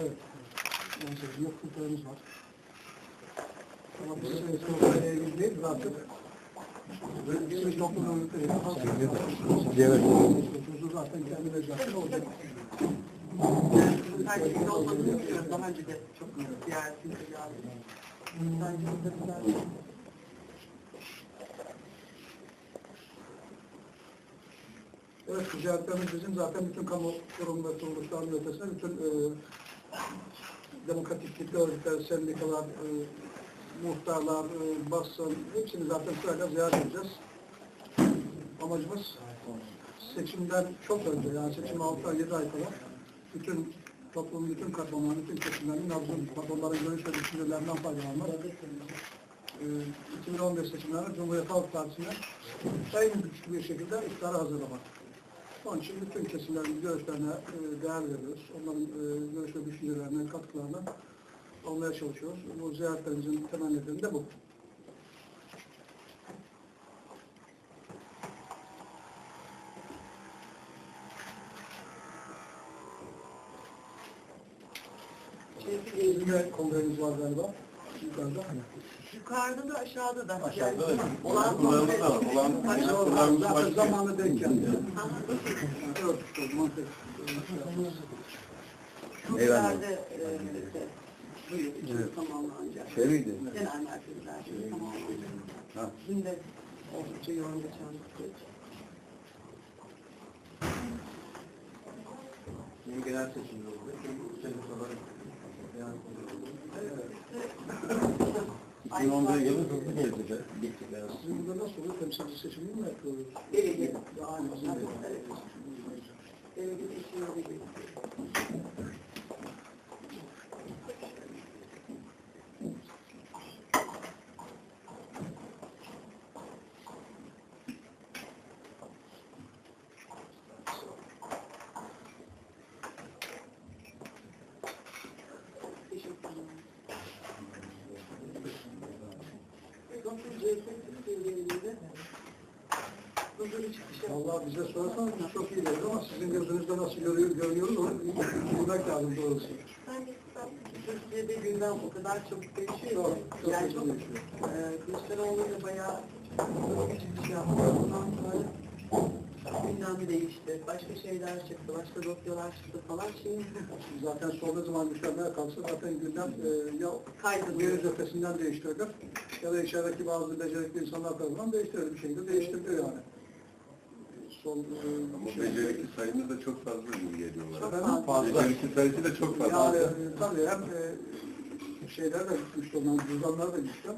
Evet. 18 yıl kültürümüz var. Ama biz sosyal ilgili değil, zaten bizim toplumun Evet. Çocuğu zaten kendi vecaatı olacak. Her şeyin olmadığını biliyorum. Daha önce de çok ziyaretinde geldim. Bence da güzel. Evet, ticaretlerimiz bizim zaten bütün kamu kurum ve kuruluşların ötesinde bütün e, demokratik kitle örgütler, sendikalar, e, muhtarlar, e, basın, hepsini zaten sırayla ziyaret edeceğiz. Amacımız seçimden çok önce, yani seçim 6 ay, 7 ay kala bütün toplumun bütün katmanların, bütün kesimlerinin nabzını tutmak, onların görüş ve düşüncelerinden faydalanmak. E, 2015 seçimlerinde Cumhuriyet Halk Partisi'ne sayın güçlü bir şekilde iktidara hazırlamak. Onun için bütün kesimlerin görüşlerine e, değer veriyoruz. Onların e, görüş ve düşüncelerine, katkılarına almaya çalışıyoruz. Bu ziyaretlerimizin temel nedeni de bu. İzmir'de kongremiz var galiba. Yukarıda. Yukarıda da aşağıda da. Aşağıda da. Olan Kulağımız da var. Da var. Kulağımız başka. zamanı denk geldi. Evet, mantık. Çok Eyvallah. e, için tamamlanacak. Şey miydi? Genel merkezler şimdi tamamlanacak. Bizim de oldukça yoğun geçen bir süreç. Yeni genel seçimler oldu. Sene sonra yani 2011'e gelin hızlı geldi de. Bitti beyaz. Sizin burada nasıl oluyor? Temsilci seçimi mi yapıyoruz? Ya aynı bizim de. Evet. Belediye işleri gibi. Teşekkür ederim. Vallahi bize sorarsanız biz çok iyi görüyoruz ama sizin gözünüzde nasıl görüyor, görüyoruz onu bilmek lazım doğrusu. Türkiye'de gündem o kadar çabuk değişiyor. Çok, çok yani çok, değişiyor. e, bayağı bir çıkış yaptı. Ondan sonra gündem değişti. Başka şeyler çıktı, başka dosyalar çıktı falan. Şimdi Zaten ne zaman güçlenmeye kalksa zaten gündem e, ya kaydediyor. Yeni cephesinden değiştirilir ya da içerideki bazı becerikli insanlar tarafından değiştirilir bir şekilde değiştiriliyor yani. Son e, Ama şey- becerikli sayımız da çok fazla gibi geliyor bana. Fazla. Becerikli sayısı da çok fazla. Yani e, tabii hem e, şeyler de güçlü olan, cüzdanlar da güçlü.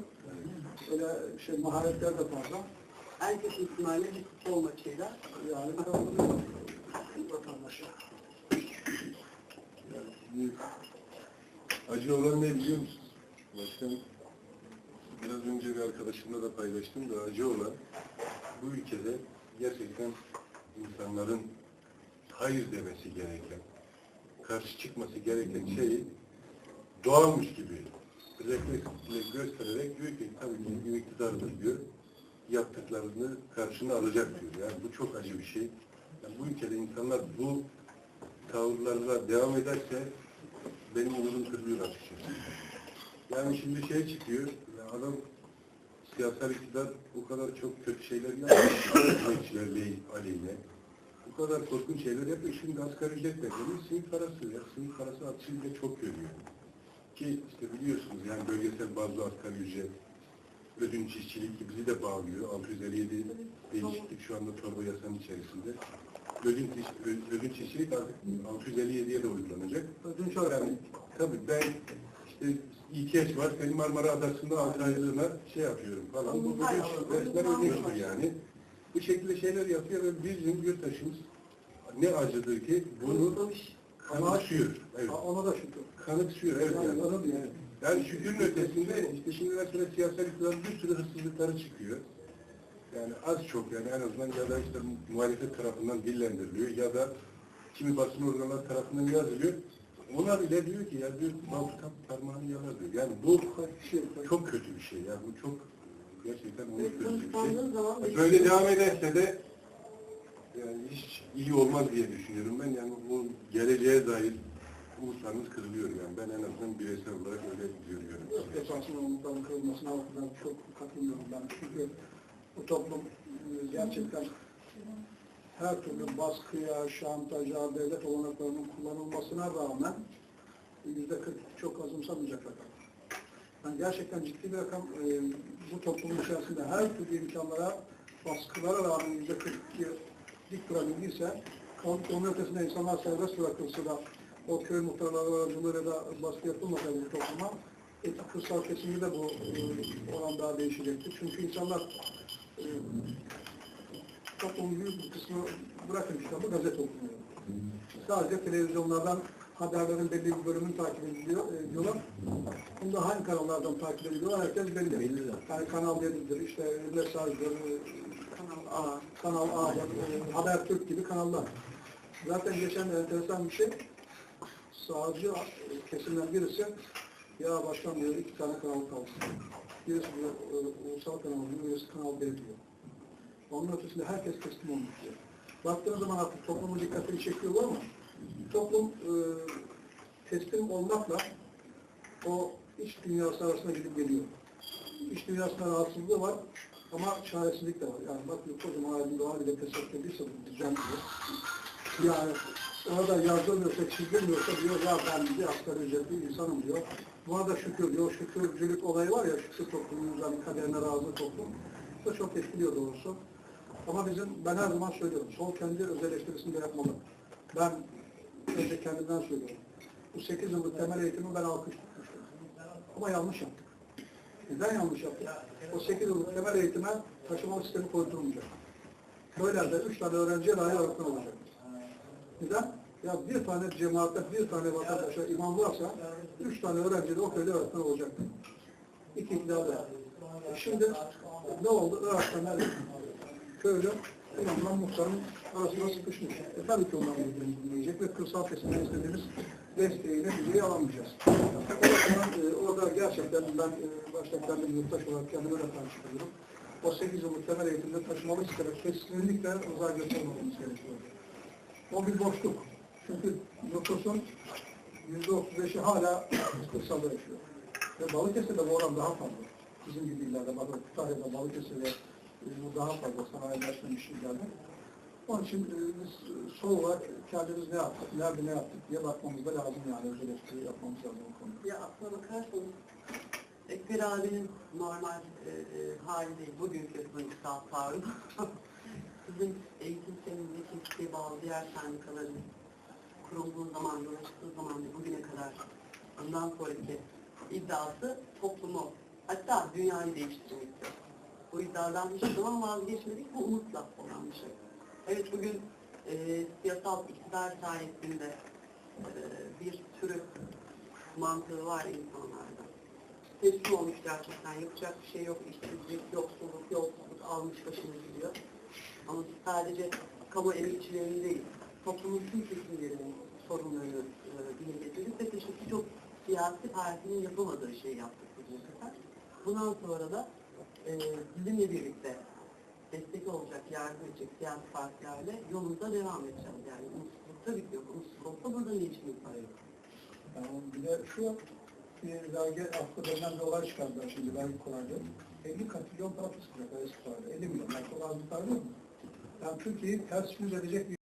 Öyle şey maharetler de fazla. Herkes ihtimalle bir futbol maçıyla. Yani oluyor vatandaşa. Acı olan ne biliyor musun? Başkan, biraz önce bir arkadaşımla da paylaştım da acı olan bu ülkede gerçekten insanların hayır demesi gereken, karşı çıkması gereken şeyi doğalmış gibi refleksle göstererek diyor ki tabii ki bir iktidardır diyor, yaptıklarını karşına alacak diyor. Yani bu çok acı bir şey. Yani bu ülkede insanlar bu tavırlarla devam ederse benim umudum kırılıyor açıkçası. Yani şimdi şey çıkıyor, adam siyasal iktidar o kadar çok kötü şeyler yapmış, emekçilerle aleyhine. Bu kadar korkunç şeyler yapıyor. Şimdi asgari ücret bekliyor. Sınıf parası ya. Sınıf parası bile çok görüyor. Ki işte biliyorsunuz yani bölgesel bazı asgari ücret, ödünç işçilik gibi bizi de bağlıyor. 657 değişiklik şu anda torba yasanın içerisinde. Ödünç, ödünç işçilik artık 657'ye de uygulanacak. Ödünç. Yani tabii ben işte ihtiyaç var, senin Marmara Adası'nda altı aylığına şey yapıyorum falan. Bu ödünç, resmen ödünçtür yani. Bu şekilde şeyler yapıyor ve bizim yurttaşımız ne acıdır ki bunu kanıksıyor. Evet. Ona da şükür. Kanıksıyor, evet. Yani Yani. yani. Yani şükürün ötesinde işte şimdi mesela siyasal iktidarın bir sürü hırsızlıkları çıkıyor. Yani az çok yani en azından ya da işte muhalefet tarafından dillendiriliyor ya da kimi basın organları tarafından yazılıyor. Ona bile diyor ki ya diyor bal tutan parmağını yalar diyor. Yani bu Şey, çok kötü bir şey ya. Bu çok gerçekten bunu kırıcı bir şey. Böyle devam ederse de yani hiç iyi olmaz diye düşünüyorum ben. Yani bu geleceğe dair umutlarınız kırılıyor yani. Ben en azından bireysel olarak öyle görüyorum. esasında umutların kırılmasına çok katılmıyorum ben. Çünkü bu toplum e, gerçekten her türlü baskıya, şantaja, devlet olanaklarının kullanılmasına rağmen yüzde 40 çok azımsamayacak rakam. Yani gerçekten ciddi bir rakam e, bu toplumun içerisinde her türlü imkanlara, baskılara rağmen yüzde 42 dik durabildiyse, kalıp onun ötesinde insanlar serbest bırakılsa da o köy muhtarları aracılığıyla da baskı yapılmasaydı bu topluma, etik kırsal kesimde de bu e, oran daha değişecekti. Çünkü insanlar e, toplumun büyük bir kısmı bırakın kitabı gazete okumuyor. Sadece televizyonlardan haberlerin belli bir bölümünü takip ediliyor, ediyorlar. Bunda hangi kanallardan takip ediliyorlar herkes belli. Belli Yani Kanal 7'dir, işte Mesaj'dır, Kanal A, Kanal e, Habertürk gibi kanallar. Zaten geçen enteresan bir şey, sağcı e, kesimden birisi, ya başkan diyor iki tane kanal kaldı. Birisi diyor, ulusal kanal birisi kanal B diyor. Onun ötesinde herkes teslim olmuş diyor. Baktığınız zaman artık toplumun dikkatini çekiyorlar ama toplum e, teslim olmakla o iç dünyası arasında gidip geliyor. İç dünyasında rahatsızlığı var ama çaresizlik de var. Yani bakıyor kocaman halinde doğa bile tesadüf edilse bu düzen diyor. Yani orada yazılmıyorsa, çizilmiyorsa diyor ya ben bir asgari ücretli insanım diyor. Buna da şükür diyor. Şükürcülük olayı var ya, şükür toplumumuzdan kaderine razı toplum. Bu da çok etkiliyor doğrusu. Ama bizim, ben her zaman söylüyorum, sol kendi öz eleştirisini de yapmalı. Ben önce kendimden söylüyorum. Bu 8 yıllık temel eğitimi ben alkış tutmuştum. Ama yanlış yaptık. Neden yanlış yaptık? O 8 yıllık temel eğitime taşımalı sistemi koydurulmayacak. Köylerde 3 tane öğrenciye dahi öğretmen olacak. Neden? Ya bir tane cemaatte, bir tane vatandaşa imam varsa, üç tane öğrenci de o köyde öğretmen olacak. İki iktidarda. Şimdi ne oldu? Öğretmenler köylü imamla muhtarın arasında sıkışmış. E, tabii ki ondan dinleyecek ve kırsal kesimden istediğimiz desteği, neticeyi alamayacağız. O zaman e, orada gerçekten ben e, başta kendim yurttaş olarak kendime de tartışıyorum. O 8 yıllık temel eğitimde taşımalı isterek kesinlikle rıza göstermemiz gerekiyor. O bir boşluk. Çünkü nüfusun yüzde otuz beşi hala kırsalda yaşıyor. Ve Balıkesir'de bu oran daha fazla. Bizim gibi illerde, Kütahya'da, Balıkesir'de bu daha fazla sanayileşmemiş illerde. Onun için e, biz e, sol olarak kendimiz ne yaptık, nerede ne yaptık diye bakmamız da lazım yani. Öz eleştiri yapmamız lazım bu konuda. Ya aslına bakarsanız Ekber abinin normal e, e, hali değil, bugünkü duygusal tavrı. Sizin eğitim sistemindeki isteğe bağlı diğer sendikaların kurulduğu zaman, çıktığı zaman ve bugüne kadar ondan sonraki iddiası toplumu, hatta dünyayı değiştirmekti. Hiçbir zaman vazgeçmedik, bu umutla olan bir şey. Evet bugün e, siyasal iktidar sayesinde e, bir sürü mantığı var insanlarda. Teslim olmuş gerçekten, yapacak bir şey yok, işsizlik, yoksulluk, yolsuzluk almış başını gidiyor. Ama sadece kamu emekçilerinin değil, toplumun tüm kesimlerinin sorunlarını e, dile getirdik ve teşekkür çok siyasi partinin yapamadığı şeyi yaptık bugüne kadar. Bundan sonra da e, bizimle birlikte destek olacak, yardım edecek siyasi partilerle yolumuza devam edeceğiz. Yani umutsuzluk tabii ki yok. Umutsuzluk olsa burada ne işimiz var? Yani bir de şu bir vergi hafta denen bir olay çıkardılar şimdi vergi kolaydı. 50 katrilyon para tutacak eski parayla. 50 milyon. Yani kolay para değil mi? Yani Türkiye'yi ters yüz edecek bir